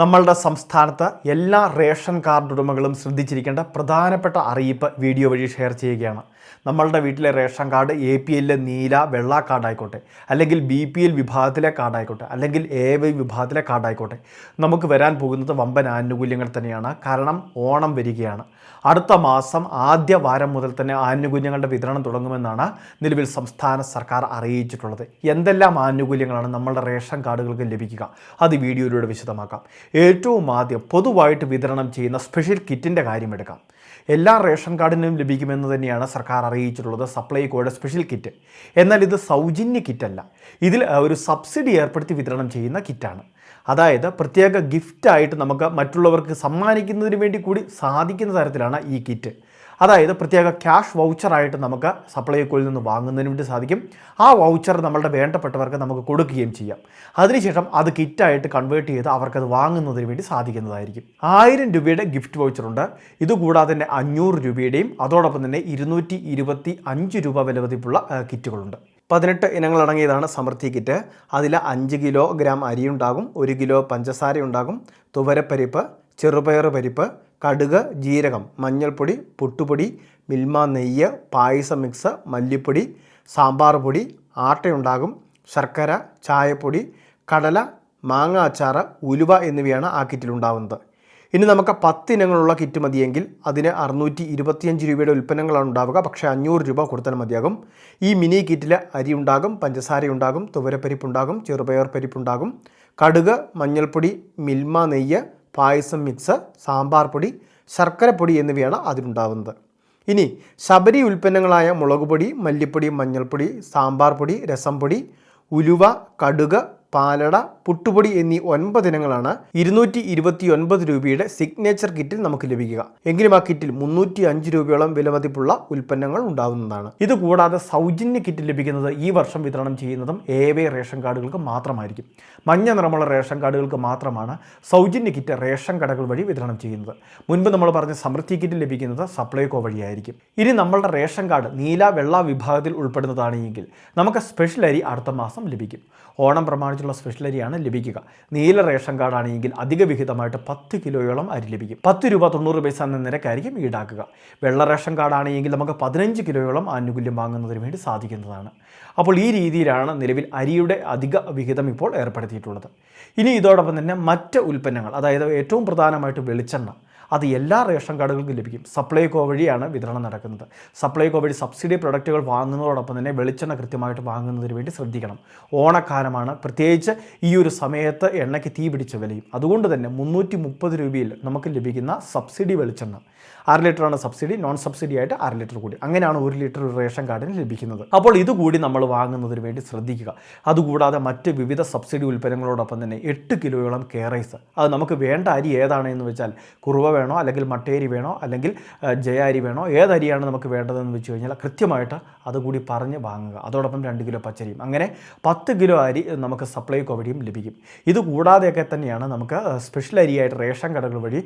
നമ്മളുടെ സംസ്ഥാനത്ത് എല്ലാ റേഷൻ കാർഡ് ഉടമകളും ശ്രദ്ധിച്ചിരിക്കേണ്ട പ്രധാനപ്പെട്ട അറിയിപ്പ് വീഡിയോ വഴി ഷെയർ ചെയ്യുകയാണ്. നമ്മളുടെ വീട്ടിലെ റേഷൻ കാർഡ് എ പി എല്ലിലെ നീല വെള്ള കാർഡായിക്കോട്ടെ അല്ലെങ്കിൽ ബി പി എൽ വിഭാഗത്തിലെ കാർഡായിക്കോട്ടെ അല്ലെങ്കിൽ എ വൈ വിഭാഗത്തിലെ കാർഡായിക്കോട്ടെ നമുക്ക് വരാൻ പോകുന്നത് വമ്പൻ ആനുകൂല്യങ്ങൾ തന്നെയാണ്. കാരണം ഓണം വരികയാണ്. അടുത്ത മാസം ആദ്യ വാരം മുതൽ തന്നെ ആനുകൂല്യങ്ങളുടെ വിതരണം തുടങ്ങുമെന്നാണ് നിലവിൽ സംസ്ഥാന സർക്കാർ അറിയിച്ചിട്ടുള്ളത്. എന്തെല്ലാം ആനുകൂല്യങ്ങളാണ് നമ്മളുടെ റേഷൻ കാർഡുകൾക്ക് ലഭിക്കുക? അത് വീഡിയോയിലൂടെ വിശദമാക്കാം. ഏറ്റവും ആദ്യം പൊതുവായിട്ട് വിതരണം ചെയ്യുന്ന സ്പെഷ്യൽ കിറ്റിന്റെ കാര്യമെടുക്കാം എല്ലാ റേഷൻ കാർഡിനും ലഭിക്കുമെന്ന് തന്നെയാണ് സർക്കാർ അറിയിച്ചിട്ടുള്ളത് സപ്ലൈകോയുടെ സ്പെഷ്യൽ കിറ്റ് എന്നാൽ ഇത് സൗജന്യ കിറ്റല്ല ഇതിൽ ഒരു സബ്സിഡി ഏർപ്പെടുത്തി വിതരണം ചെയ്യുന്ന കിറ്റാണ് അതായത് പ്രത്യേക ഗിഫ്റ്റായിട്ട് നമുക്ക് മറ്റുള്ളവർക്ക് സമ്മാനിക്കുന്നതിന് വേണ്ടി കൂടി സാധിക്കുന്ന തരത്തിലാണ് ഈ കിറ്റ് അതായത് പ്രത്യേക ക്യാഷ് വൗച്ചറായിട്ട് നമുക്ക് സപ്ലൈകോയിൽ നിന്ന് വാങ്ങുന്നതിന് വേണ്ടി സാധിക്കും. ആ വൗച്ചർ നമ്മളുടെ വേണ്ടപ്പെട്ടവർക്ക് നമുക്ക് കൊടുക്കുകയും ചെയ്യാം. അതിനുശേഷം അത് കിറ്റായിട്ട് കൺവേർട്ട് ചെയ്ത് അവർക്കത് വാങ്ങുന്നതിന് വേണ്ടി സാധിക്കുന്നതായിരിക്കും. ആയിരം രൂപയുടെ ഗിഫ്റ്റ് വൗച്ചറുണ്ട്. ഇതുകൂടാതെ തന്നെ അഞ്ഞൂറ് രൂപയുടെയും അതോടൊപ്പം തന്നെ ഇരുന്നൂറ്റി ഇരുപത്തി അഞ്ച് രൂപ വിലവതിപ്പുള്ള കിറ്റുകളുണ്ട്. പതിനെട്ട് ഇനങ്ങളടങ്ങിയതാണ് സമൃദ്ധി കിറ്റ്. അതിൽ അഞ്ച് കിലോ ഗ്രാം അരിയുണ്ടാകും ഒരു കിലോ പഞ്ചസാര ഉണ്ടാകും തുവരപ്പരിപ്പ് ചെറുപയർ പരിപ്പ് കടുക് ജീരകം മഞ്ഞൾപ്പൊടി പുട്ടുപൊടി മിൽമ നെയ്യ് പായസ മിക്സ് മല്ലിപ്പൊടി സാമ്പാർ പൊടി ആട്ടയുണ്ടാകും ശർക്കര ചായപ്പൊടി കടല മാങ്ങ അച്ചാർ ഉലുവ എന്നിവയാണ് ആ കിറ്റിലുണ്ടാവുന്നത് ഇനി നമുക്ക് പത്ത് ഇനങ്ങളുള്ള കിറ്റ് മതിയെങ്കിൽ അതിന് അറുന്നൂറ്റി ഇരുപത്തിയഞ്ച് രൂപയുടെ ഉൽപ്പന്നങ്ങളാണ് ഉണ്ടാവുക. പക്ഷേ അഞ്ഞൂറ് രൂപ കൊടുത്താൽ മതിയാകും. ഈ മിനി കിറ്റിൽ അരി ഉണ്ടാകും പഞ്ചസാര ഉണ്ടാകും തുവരപ്പരിപ്പ് ഉണ്ടാകും ചെറുപയർ പരിപ്പുണ്ടാകും കടുക് മഞ്ഞൾപ്പൊടി മിൽമ നെയ്യ് പായസം മിക്സ് സാമ്പാർ പൊടി ശർക്കരപ്പൊടി എന്നിവയാണ് അതിലുണ്ടാവുന്നത്. ഇനി ശബരി ഉൽപ്പന്നങ്ങളായ മുളക് പൊടി മല്ലിപ്പൊടി മഞ്ഞൾപ്പൊടി സാമ്പാർ പൊടി രസം പൊടി ഉലുവ കടുക് പാലട പുട്ടുപൊടി എന്നീ ഒൻപത് ഇനങ്ങളാണ് ഇരുന്നൂറ്റി ഇരുപത്തി ഒൻപത് രൂപയുടെ സിഗ്നേച്ചർ കിറ്റിൽ നമുക്ക് ലഭിക്കുക. എങ്കിലും ആ കിറ്റിൽ മുന്നൂറ്റി അഞ്ച് രൂപയോളം വിലമതിപ്പുള്ള ഉൽപ്പന്നങ്ങൾ ഉണ്ടാകുന്നതാണ് ഇത് കൂടാതെ സൗജന്യ കിറ്റ് ലഭിക്കുന്നത് ഈ വർഷം വിതരണം ചെയ്യുന്നതും എ വൈ റേഷൻ കാർഡുകൾക്ക് മാത്രമായിരിക്കും. മഞ്ഞ നിറമുള്ള റേഷൻ കാർഡുകൾക്ക് മാത്രമാണ് സൗജന്യ കിറ്റ് റേഷൻ കടകൾ വഴി വിതരണം ചെയ്യുന്നത്. മുൻപ് നമ്മൾ പറഞ്ഞ സമൃദ്ധി കിറ്റ് ലഭിക്കുന്നത് സപ്ലൈകോ വഴിയായിരിക്കും. ഇനി നമ്മളുടെ റേഷൻ കാർഡ് നീല വെള്ള വിഭാഗത്തിൽ ഉൾപ്പെടുന്നതാണ് എങ്കിൽ നമുക്ക് സ്പെഷ്യൽ അരി അടുത്ത മാസം ലഭിക്കും. ഓണം പ്രമാണിച്ചുള്ള സ്പെഷ്യൽ അരിയാണ് ലഭിക്കുക. നീല റേഷൻ കാർഡാണെങ്കിൽ അധിക വിഹിതമായിട്ട് പത്ത് കിലോയോളം അരി ലഭിക്കും. പത്ത് രൂപ തൊണ്ണൂറ് പൈസ എന്ന നിരക്കായിരിക്കും ഈടാക്കുക. വെള്ള റേഷൻ കാർഡാണെങ്കിൽ നമുക്ക് പതിനഞ്ച് കിലോയോളം ആനുകൂല്യം വാങ്ങുന്നതിന് വേണ്ടി സാധിക്കുന്നതാണ്. അപ്പോൾ ഈ രീതിയിലാണ് നിലവിൽ അരിയുടെ അധിക വിഹിതം ഇപ്പോൾ ഏർപ്പെടുത്തിയിട്ടുള്ളത്. ഇനി ഇതോടൊപ്പം തന്നെ മറ്റ് ഉൽപ്പന്നങ്ങൾ അതായത് ഏറ്റവും പ്രധാനമായിട്ട് വെളിച്ചെണ്ണ. അത് എല്ലാ റേഷൻ കാർഡുകൾക്കും ലഭിക്കും. സപ്ലൈകോ വഴിയാണ് വിതരണം നടക്കുന്നത്. സപ്ലൈകോ വഴി സബ്സിഡി പ്രൊഡക്റ്റുകൾ വാങ്ങുന്നതോടൊപ്പം തന്നെ വെളിച്ചെണ്ണ കൃത്യമായിട്ട് വാങ്ങുന്നതിന് വേണ്ടി ശ്രദ്ധിക്കണം. ഓണക്കാലമാണ്. പ്രത്യേകിച്ച് ഈ ഒരു സമയത്ത് എണ്ണയ്ക്ക് തീ പിടിച്ച വിലയും. അതുകൊണ്ട് തന്നെ മുന്നൂറ്റി മുപ്പത് രൂപയിൽ നമുക്ക് ലഭിക്കുന്ന സബ്സിഡി വെളിച്ചെണ്ണ. അര ലിറ്ററാണ് സബ്സിഡി. നോൺ സബ്സിഡി ആയിട്ട് അര ലിറ്റർ കൂടി. അങ്ങനെയാണ് ഒരു ലിറ്റർ റേഷൻ കാർഡിന് ലഭിക്കുന്നത്. അപ്പോൾ ഇതുകൂടി നമ്മൾ വാങ്ങുന്നതിന് വേണ്ടി ശ്രദ്ധിക്കുക. അതുകൂടാതെ മറ്റ് വിവിധ സബ്സിഡി ഉൽപ്പന്നങ്ങളോടൊപ്പം തന്നെ എട്ട് കിലോയോളം കേറൈസ് അത് നമുക്ക് വേണ്ട അരി ഏതാണ് എന്ന് വെച്ചാൽ കുറുവ വേണോ അല്ലെങ്കിൽ മട്ടേരി വേണോ അല്ലെങ്കിൽ ജയാരി വേണോ ഏതരിയാണ് നമുക്ക് വേണ്ടതെന്ന് വെച്ച് കഴിഞ്ഞാൽ കൃത്യമായിട്ട് അതുകൂടി പറഞ്ഞ് വാങ്ങുക. അതോടൊപ്പം രണ്ട് കിലോ പച്ചരിയും. അങ്ങനെ പത്ത് കിലോ അരി നമുക്ക് സപ്ലൈ വഴിയും ലഭിക്കും. ഇത് കൂടാതെയൊക്കെ തന്നെയാണ് നമുക്ക് സ്പെഷ്യൽ അരിയായിട്ട് റേഷൻ കടകൾ വഴി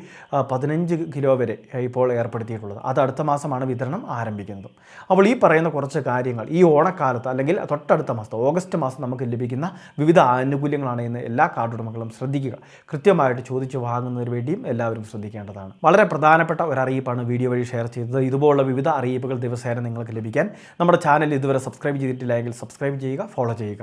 പതിനഞ്ച് കിലോ വരെ ഇപ്പോൾ ഏർപ്പെടുത്തിയിട്ടുള്ളത്. അത് അടുത്ത മാസമാണ് വിതരണം ആരംഭിക്കുന്നത്. അപ്പോൾ ഈ പറയുന്ന കുറച്ച് കാര്യങ്ങൾ ഈ ഓണക്കാലത്ത് അല്ലെങ്കിൽ തൊട്ടടുത്ത മാസം ഓഗസ്റ്റ് മാസം നമുക്ക് ലഭിക്കുന്ന വിവിധ ആനുകൂല്യങ്ങളാണ് ഇന്ന് എല്ലാ കാർഡുടമകളും ശ്രദ്ധിക്കുക. കൃത്യമായിട്ട് ചോദിച്ച് വാങ്ങുന്നതിന് വേണ്ടിയും എല്ലാവരും ശ്രദ്ധിക്കേണ്ടതാണ്. വളരെ പ്രധാനപ്പെട്ട ഒരു അറിയിപ്പാണ് വീഡിയോ വഴി ഷെയർ ചെയ്തത്. ഇതുപോലുള്ള വിവിധ അറിയിപ്പുകൾ ദിവസേന നിങ്ങൾക്ക് ലഭിക്കാൻ നമ്മുടെ ചാനൽ ഇതുവരെ സബ്സ്ക്രൈബ് ചെയ്തിട്ടില്ല എങ്കിൽ സബ്സ്ക്രൈബ് ചെയ്യുക ഫോളോ ചെയ്യുക.